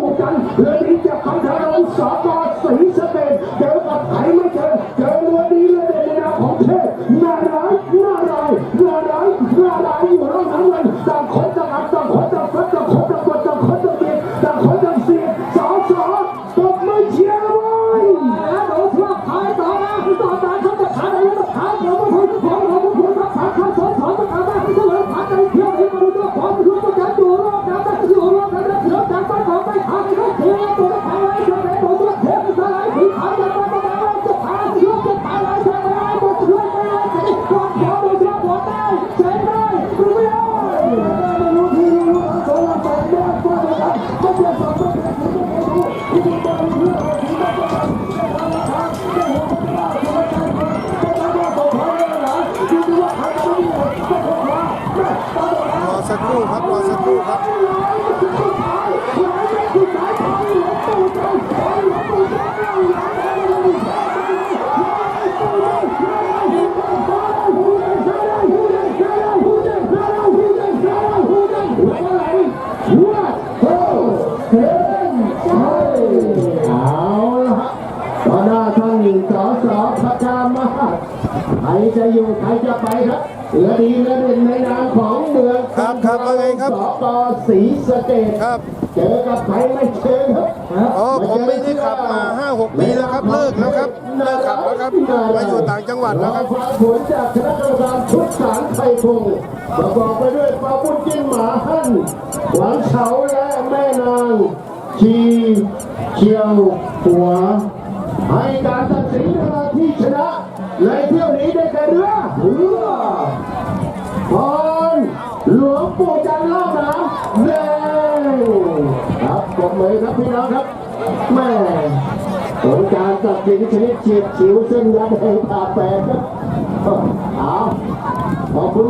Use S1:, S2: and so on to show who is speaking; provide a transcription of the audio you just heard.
S1: สู้กันเรือดีจากพันธะรงสกศรีสเกดเจอกับใครไม่เจอเจอเรือดีเรือเด่นในนามของเทพนาร้ายนาร้ายนาร้ายนาร้ายอยู่ร่องน้ำเงินต่างคนต่างอัดต่างคนต่างฟัดต่างคนต่างกดต่างคนต่างเบียดต่างคนต่างเสียดสอสอตบมือเชียร์ไว้
S2: แล้วดูช่วงท้ายต่อมาต่อตาเขาจะขาดอะไรก็ขาดเดี๋ยวมาพูดของเราพูดกับขาดขาดสองสองขาด อกรอสัก
S1: ครู่ครับ
S3: รอสักครู่ครับร้
S1: ใครจะอยู่ใครจะไปครับเหลือดีเหลือเด่นในนามของเมือง
S3: ครับครับว่าไงครับ
S1: สกศรีสะเกด
S3: ครับ
S1: เจอกับใครไม่เจอครับ
S3: อ๋อผมไม่ได้ขับมา5-6ปีแล้วครับ เลิกแล้วครับเลิกขับแล้วครับมาอยู่ต่างจังหวัดแล้วครับ
S1: ฟังผลจากคณะกรรมการชุดสารไทยพงศ์ประกอบไปด้วยปาบุญจิ้นหมาหั่นหวังเฉาและแม่นางชีเชียวหัวให้การตัดสินเรือที่ชนะ ในเที่ยวนี้ได้แก่เรือเรือพรหลวงปู่จันทร์ล่าน้ำแดงครับปรบมือครับพี่น้องครับแม่ผลการตัดสินชนิดเฉียดฉิวเส้นยันแห่งผ่าแปดครับเอาขอบคุณ